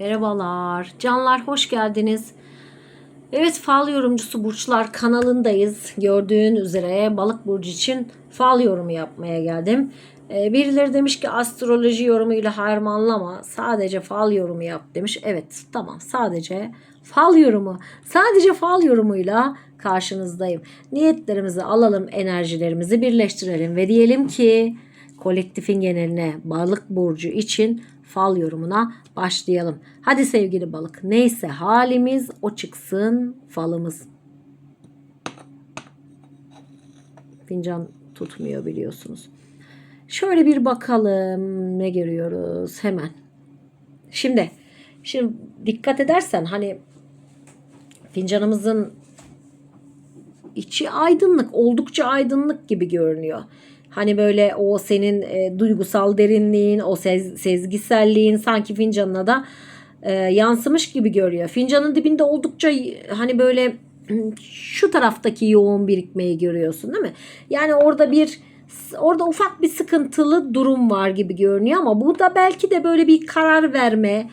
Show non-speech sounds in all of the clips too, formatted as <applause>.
Merhabalar. Canlar hoş geldiniz. Evet fal yorumcusu burçlar kanalındayız. Gördüğün üzere balık burcu için fal yorumu yapmaya geldim. Ee, birileri demiş ki astroloji yorumuyla harmanlama. Sadece fal yorumu yap demiş. Evet tamam sadece fal yorumu. Sadece fal yorumuyla karşınızdayım. Niyetlerimizi alalım, enerjilerimizi birleştirelim ve diyelim ki kolektifin geneline balık burcu için fal yorumuna başlayalım. Hadi sevgili balık neyse halimiz o çıksın falımız. Fincan tutmuyor biliyorsunuz. Şöyle bir bakalım ne görüyoruz hemen. Şimdi şimdi dikkat edersen hani fincanımızın içi aydınlık, oldukça aydınlık gibi görünüyor. Hani böyle o senin e, duygusal derinliğin, o sez, sezgiselliğin sanki fincanına da e, yansımış gibi görüyor. Fincanın dibinde oldukça hani böyle şu taraftaki yoğun birikmeyi görüyorsun değil mi? Yani orada bir orada ufak bir sıkıntılı durum var gibi görünüyor ama bu da belki de böyle bir karar verme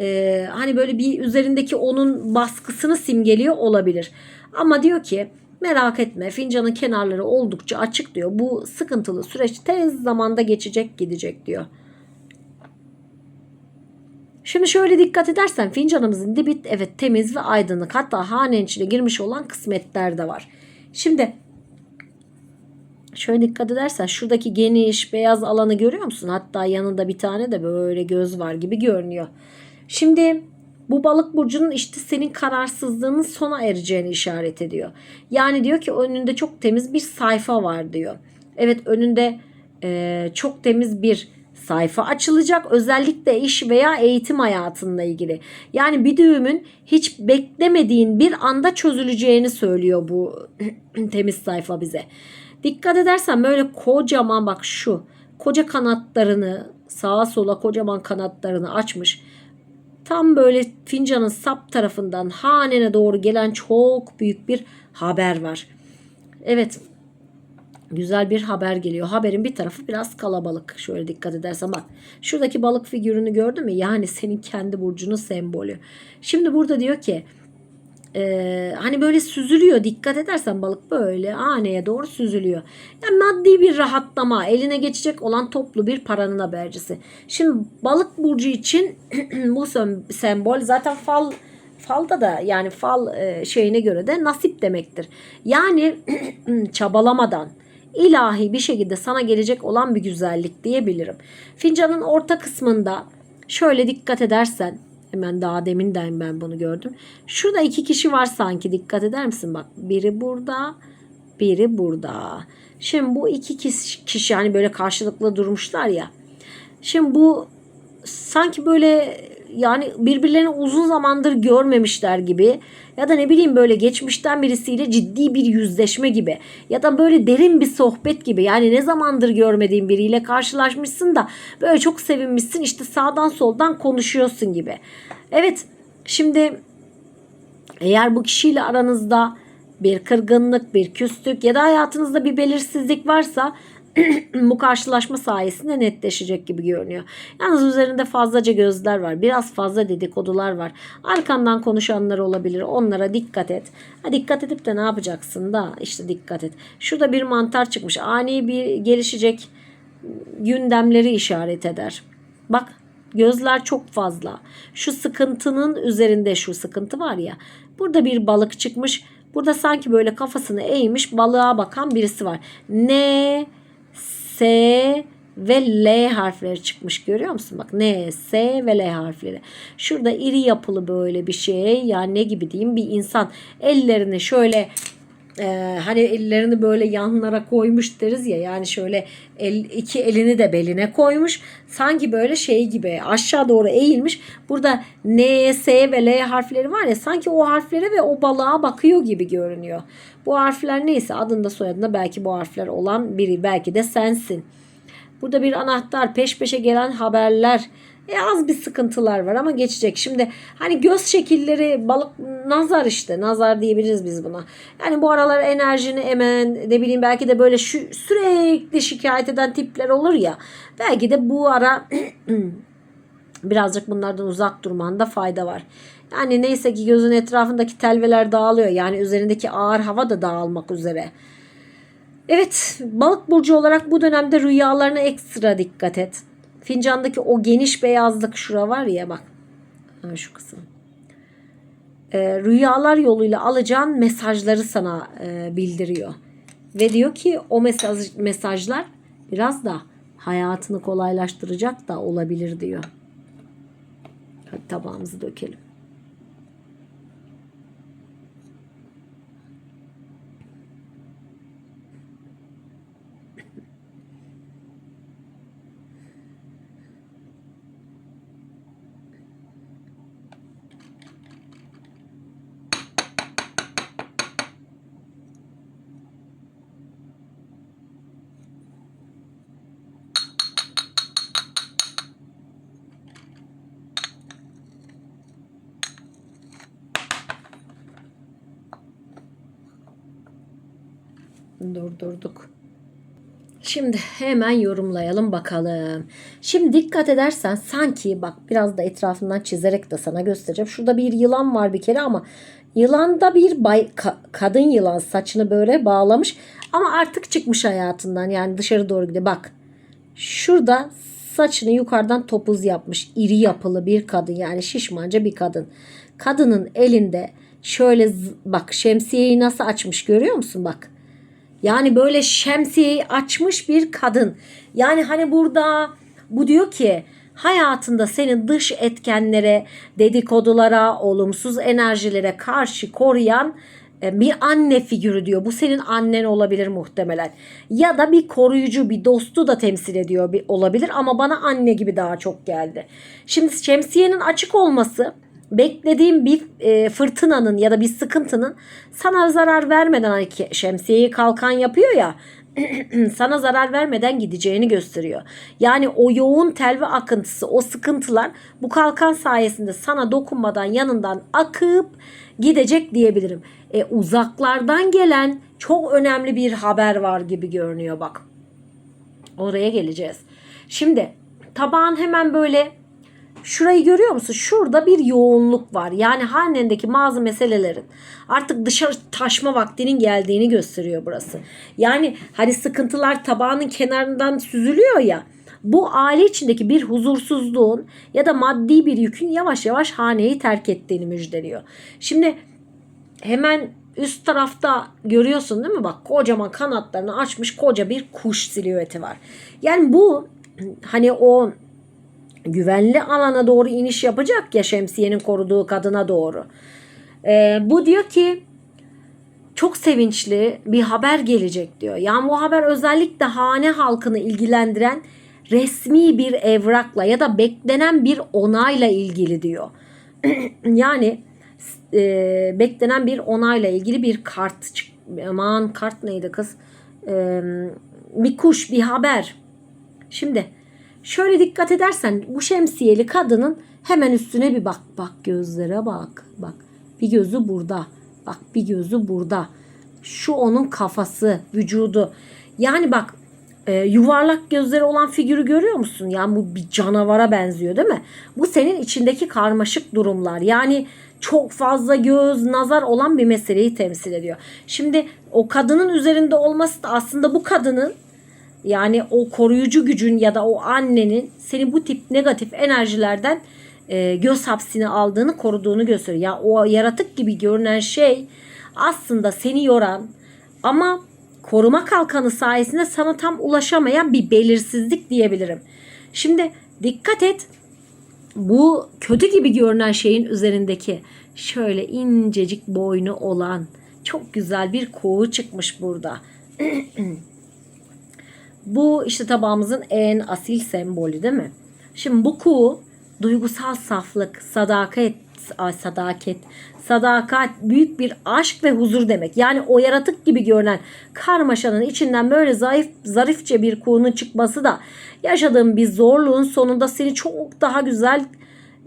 e, hani böyle bir üzerindeki onun baskısını simgeliyor olabilir. Ama diyor ki Merak etme fincanın kenarları oldukça açık diyor. Bu sıkıntılı süreç tez zamanda geçecek gidecek diyor. Şimdi şöyle dikkat edersen fincanımızın dibi evet temiz ve aydınlık. Hatta hanenin içine girmiş olan kısmetler de var. Şimdi şöyle dikkat edersen şuradaki geniş beyaz alanı görüyor musun? Hatta yanında bir tane de böyle göz var gibi görünüyor. Şimdi bu balık burcunun işte senin kararsızlığının sona ereceğini işaret ediyor. Yani diyor ki önünde çok temiz bir sayfa var diyor. Evet önünde e, çok temiz bir sayfa açılacak özellikle iş veya eğitim hayatınla ilgili. Yani bir düğümün hiç beklemediğin bir anda çözüleceğini söylüyor bu <clears throat> temiz sayfa bize. Dikkat edersen böyle kocaman bak şu koca kanatlarını sağa sola kocaman kanatlarını açmış Tam böyle fincanın sap tarafından hanene doğru gelen çok büyük bir haber var. Evet güzel bir haber geliyor. Haberin bir tarafı biraz kalabalık. Şöyle dikkat edersen bak. Şuradaki balık figürünü gördün mü? Yani senin kendi burcunun sembolü. Şimdi burada diyor ki e, hani böyle süzülüyor dikkat edersen balık böyle haneye doğru süzülüyor. Yani maddi bir rahatlama eline geçecek olan toplu bir paranın habercisi. Şimdi balık burcu için <clears throat> bu sembol zaten fal falda da yani fal e, şeyine göre de nasip demektir. Yani <clears throat> çabalamadan ilahi bir şekilde sana gelecek olan bir güzellik diyebilirim. Fincanın orta kısmında şöyle dikkat edersen Hemen daha deminden ben bunu gördüm. Şurada iki kişi var sanki dikkat eder misin? Bak biri burada biri burada. Şimdi bu iki kişi, kişi hani böyle karşılıklı durmuşlar ya. Şimdi bu sanki böyle yani birbirlerini uzun zamandır görmemişler gibi ya da ne bileyim böyle geçmişten birisiyle ciddi bir yüzleşme gibi ya da böyle derin bir sohbet gibi yani ne zamandır görmediğin biriyle karşılaşmışsın da böyle çok sevinmişsin işte sağdan soldan konuşuyorsun gibi. Evet şimdi eğer bu kişiyle aranızda bir kırgınlık, bir küslük ya da hayatınızda bir belirsizlik varsa <clears throat> bu karşılaşma sayesinde netleşecek gibi görünüyor. Yalnız üzerinde fazlaca gözler var. Biraz fazla dedikodular var. Arkandan konuşanlar olabilir. Onlara dikkat et. Ha, dikkat edip de ne yapacaksın da işte dikkat et. Şurada bir mantar çıkmış. Ani bir gelişecek gündemleri işaret eder. Bak gözler çok fazla. Şu sıkıntının üzerinde şu sıkıntı var ya. Burada bir balık çıkmış. Burada sanki böyle kafasını eğmiş balığa bakan birisi var. Ne? S ve L harfleri çıkmış görüyor musun? Bak N, S ve L harfleri. Şurada iri yapılı böyle bir şey yani ne gibi diyeyim bir insan ellerini şöyle e, hani ellerini böyle yanlara koymuş deriz ya yani şöyle el, iki elini de beline koymuş sanki böyle şey gibi aşağı doğru eğilmiş burada N, S ve L harfleri var ya sanki o harflere ve o balığa bakıyor gibi görünüyor. Bu harfler neyse adında soyadında belki bu harfler olan biri belki de sensin. Burada bir anahtar peş peşe gelen haberler e az bir sıkıntılar var ama geçecek. Şimdi hani göz şekilleri balık nazar işte nazar diyebiliriz biz buna. Yani bu aralar enerjini emen ne bileyim belki de böyle şu, sürekli şikayet eden tipler olur ya. Belki de bu ara <clears throat> Birazcık bunlardan uzak durmanda fayda var. Yani neyse ki gözün etrafındaki telveler dağılıyor. Yani üzerindeki ağır hava da dağılmak üzere. Evet, balık burcu olarak bu dönemde rüyalarına ekstra dikkat et. Fincandaki o geniş beyazlık şura var ya bak. Ha, şu kısım. Ee, rüyalar yoluyla alacağın mesajları sana e, bildiriyor. Ve diyor ki o mesaj, mesajlar biraz da hayatını kolaylaştıracak da olabilir diyor. Hadi tabağımızı dökelim. Durdurduk. Şimdi hemen yorumlayalım bakalım. Şimdi dikkat edersen sanki bak biraz da etrafından çizerek de sana göstereceğim. Şurada bir yılan var bir kere ama yılanda bir bay, ka- kadın yılan saçını böyle bağlamış ama artık çıkmış hayatından yani dışarı doğru gidiyor. Bak şurada saçını yukarıdan topuz yapmış iri yapılı bir kadın yani şişmanca bir kadın. Kadının elinde şöyle bak şemsiyeyi nasıl açmış görüyor musun bak. Yani böyle şemsiyeyi açmış bir kadın. Yani hani burada bu diyor ki hayatında seni dış etkenlere, dedikodulara, olumsuz enerjilere karşı koruyan e, bir anne figürü diyor. Bu senin annen olabilir muhtemelen. Ya da bir koruyucu, bir dostu da temsil ediyor olabilir ama bana anne gibi daha çok geldi. Şimdi şemsiyenin açık olması beklediğim bir e, fırtınanın ya da bir sıkıntının sana zarar vermeden hani şemsiyeyi kalkan yapıyor ya <clears throat> sana zarar vermeden gideceğini gösteriyor. Yani o yoğun telve akıntısı, o sıkıntılar bu kalkan sayesinde sana dokunmadan yanından akıp gidecek diyebilirim. E, uzaklardan gelen çok önemli bir haber var gibi görünüyor bak. Oraya geleceğiz. Şimdi tabağın hemen böyle Şurayı görüyor musun? Şurada bir yoğunluk var. Yani hanendeki bazı meselelerin artık dışarı taşma vaktinin geldiğini gösteriyor burası. Yani hani sıkıntılar tabağının kenarından süzülüyor ya. Bu aile içindeki bir huzursuzluğun ya da maddi bir yükün yavaş yavaş haneyi terk ettiğini müjdeliyor. Şimdi hemen üst tarafta görüyorsun değil mi? Bak kocaman kanatlarını açmış koca bir kuş silüeti var. Yani bu hani o güvenli alana doğru iniş yapacak ya şemsiyenin koruduğu kadına doğru. Ee, bu diyor ki çok sevinçli bir haber gelecek diyor. Yani bu haber özellikle hane halkını ilgilendiren resmi bir evrakla ya da beklenen bir onayla ilgili diyor. <clears throat> yani e, beklenen bir onayla ilgili bir kart aman kart neydi kız? E, bir kuş, bir haber. Şimdi Şöyle dikkat edersen bu şemsiyeli kadının hemen üstüne bir bak. Bak gözlere bak. Bak bir gözü burada. Bak bir gözü burada. Şu onun kafası, vücudu. Yani bak e, yuvarlak gözleri olan figürü görüyor musun? Yani bu bir canavara benziyor değil mi? Bu senin içindeki karmaşık durumlar. Yani çok fazla göz, nazar olan bir meseleyi temsil ediyor. Şimdi o kadının üzerinde olması da aslında bu kadının yani o koruyucu gücün ya da o annenin seni bu tip negatif enerjilerden e, göz hapsini aldığını koruduğunu gösteriyor. Ya o yaratık gibi görünen şey aslında seni yoran ama koruma kalkanı sayesinde sana tam ulaşamayan bir belirsizlik diyebilirim. Şimdi dikkat et bu kötü gibi görünen şeyin üzerindeki şöyle incecik boynu olan çok güzel bir koğu çıkmış burada. <clears throat> Bu işte tabağımızın en asil sembolü değil mi? Şimdi bu kuğu duygusal saflık, sadakat, ay sadaket, sadakat, büyük bir aşk ve huzur demek. Yani o yaratık gibi görünen karmaşanın içinden böyle zayıf, zarifçe bir kuğunun çıkması da yaşadığın bir zorluğun sonunda seni çok daha güzel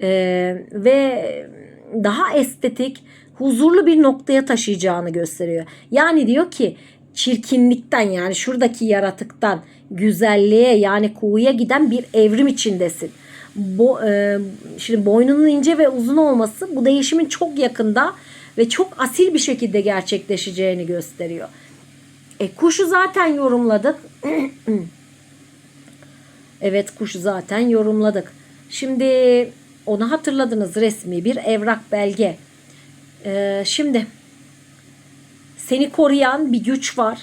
e, ve daha estetik, huzurlu bir noktaya taşıyacağını gösteriyor. Yani diyor ki çirkinlikten yani şuradaki yaratıktan güzelliğe yani kuğuya giden bir evrim içindesin. bo, e, şimdi boynunun ince ve uzun olması bu değişimin çok yakında ve çok asil bir şekilde gerçekleşeceğini gösteriyor. E, kuşu zaten yorumladık. <clears throat> evet kuşu zaten yorumladık. Şimdi onu hatırladınız resmi bir evrak belge. Ee, şimdi seni koruyan bir güç var.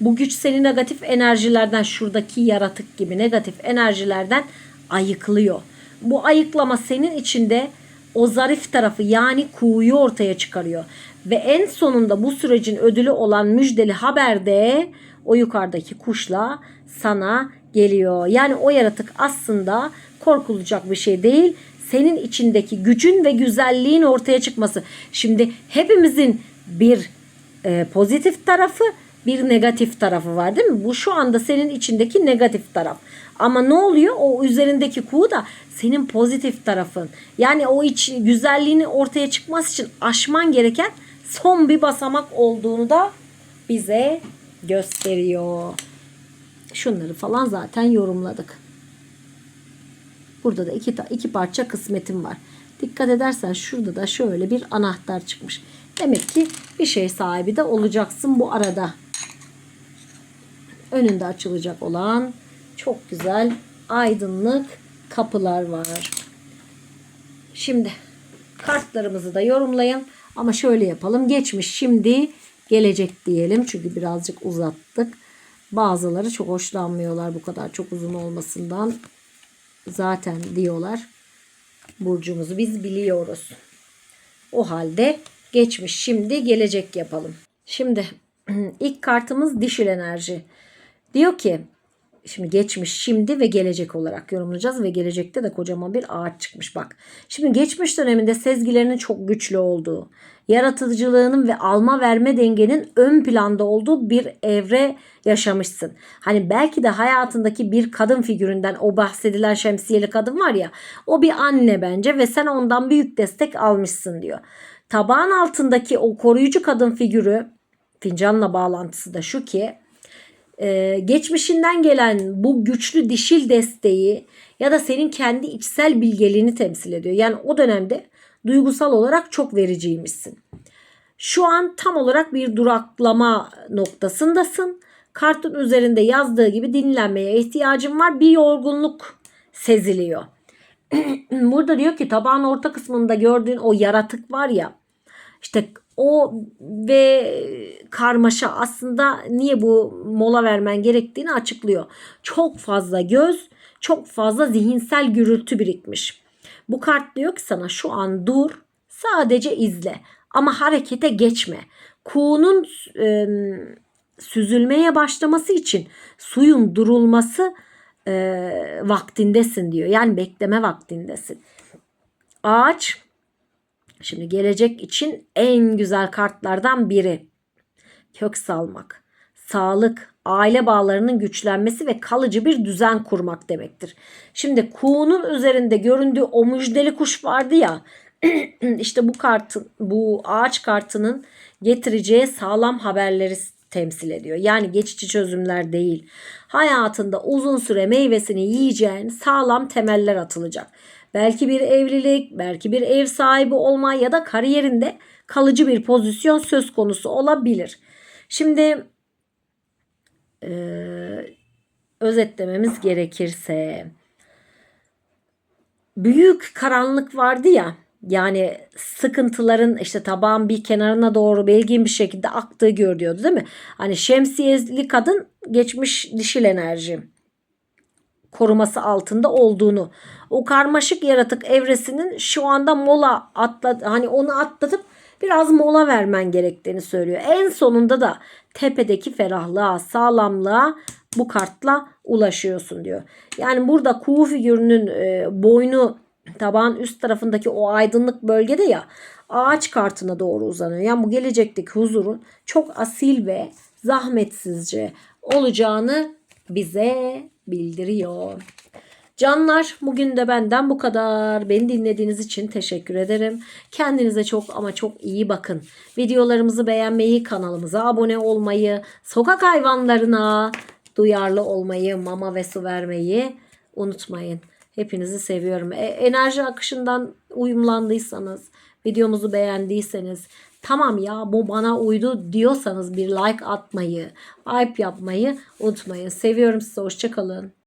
Bu güç seni negatif enerjilerden şuradaki yaratık gibi negatif enerjilerden ayıklıyor. Bu ayıklama senin içinde o zarif tarafı yani kuğuyu ortaya çıkarıyor. Ve en sonunda bu sürecin ödülü olan müjdeli haber de o yukarıdaki kuşla sana geliyor. Yani o yaratık aslında korkulacak bir şey değil. Senin içindeki gücün ve güzelliğin ortaya çıkması. Şimdi hepimizin bir e, pozitif tarafı bir negatif tarafı var değil mi? Bu şu anda senin içindeki negatif taraf. Ama ne oluyor? O üzerindeki kuğu da senin pozitif tarafın. Yani o iç güzelliğini ortaya çıkması için aşman gereken son bir basamak olduğunu da bize gösteriyor. Şunları falan zaten yorumladık. Burada da iki, iki parça kısmetim var. Dikkat edersen şurada da şöyle bir anahtar çıkmış. Demek ki bir şey sahibi de olacaksın bu arada. Önünde açılacak olan çok güzel aydınlık kapılar var. Şimdi kartlarımızı da yorumlayın. Ama şöyle yapalım. Geçmiş, şimdi, gelecek diyelim. Çünkü birazcık uzattık. Bazıları çok hoşlanmıyorlar bu kadar çok uzun olmasından. Zaten diyorlar. Burcumuzu biz biliyoruz. O halde geçmiş, şimdi, gelecek yapalım. Şimdi <clears throat> ilk kartımız dişil enerji. Diyor ki şimdi geçmiş, şimdi ve gelecek olarak yorumlayacağız ve gelecekte de kocaman bir ağaç çıkmış bak. Şimdi geçmiş döneminde sezgilerinin çok güçlü olduğu, yaratıcılığının ve alma verme dengenin ön planda olduğu bir evre yaşamışsın. Hani belki de hayatındaki bir kadın figüründen o bahsedilen şemsiyeli kadın var ya o bir anne bence ve sen ondan büyük destek almışsın diyor. Tabağın altındaki o koruyucu kadın figürü fincanla bağlantısı da şu ki e, geçmişinden gelen bu güçlü dişil desteği ya da senin kendi içsel bilgeliğini temsil ediyor. Yani o dönemde duygusal olarak çok vericiymişsin. Şu an tam olarak bir duraklama noktasındasın. Kartın üzerinde yazdığı gibi dinlenmeye ihtiyacın var. Bir yorgunluk seziliyor. <clears throat> Burada diyor ki tabağın orta kısmında gördüğün o yaratık var ya işte o ve karmaşa aslında niye bu mola vermen gerektiğini açıklıyor. Çok fazla göz, çok fazla zihinsel gürültü birikmiş. Bu kart diyor ki sana şu an dur, sadece izle ama harekete geçme. Kuğunun e, süzülmeye başlaması için suyun durulması e, vaktindesin diyor. Yani bekleme vaktindesin. Ağaç Şimdi gelecek için en güzel kartlardan biri. Kök salmak, sağlık, aile bağlarının güçlenmesi ve kalıcı bir düzen kurmak demektir. Şimdi kuğunun üzerinde göründüğü o müjdeli kuş vardı ya. <clears throat> işte bu kartın, bu ağaç kartının getireceği sağlam haberleri temsil ediyor. Yani geçici çözümler değil. Hayatında uzun süre meyvesini yiyeceğin sağlam temeller atılacak. Belki bir evlilik, belki bir ev sahibi olma ya da kariyerinde kalıcı bir pozisyon söz konusu olabilir. Şimdi e, özetlememiz gerekirse büyük karanlık vardı ya yani sıkıntıların işte tabağın bir kenarına doğru belgin bir şekilde aktığı görülüyordu değil mi? Hani şemsiyeli kadın geçmiş dişil enerji koruması altında olduğunu. O karmaşık yaratık evresinin şu anda mola atla hani onu atlatıp biraz mola vermen gerektiğini söylüyor. En sonunda da tepedeki ferahlığa, sağlamlığa bu kartla ulaşıyorsun diyor. Yani burada kuğu figürünün e, boynu tabağın üst tarafındaki o aydınlık bölgede ya ağaç kartına doğru uzanıyor. Yani bu gelecekteki huzurun çok asil ve zahmetsizce olacağını bize bildiriyor. Canlar bugün de benden bu kadar. Beni dinlediğiniz için teşekkür ederim. Kendinize çok ama çok iyi bakın. Videolarımızı beğenmeyi, kanalımıza abone olmayı, sokak hayvanlarına duyarlı olmayı, mama ve su vermeyi unutmayın. Hepinizi seviyorum. E, enerji akışından uyumlandıysanız, videomuzu beğendiyseniz, tamam ya bu bana uydu diyorsanız bir like atmayı, hype yapmayı unutmayın. Seviyorum sizi. Hoşçakalın.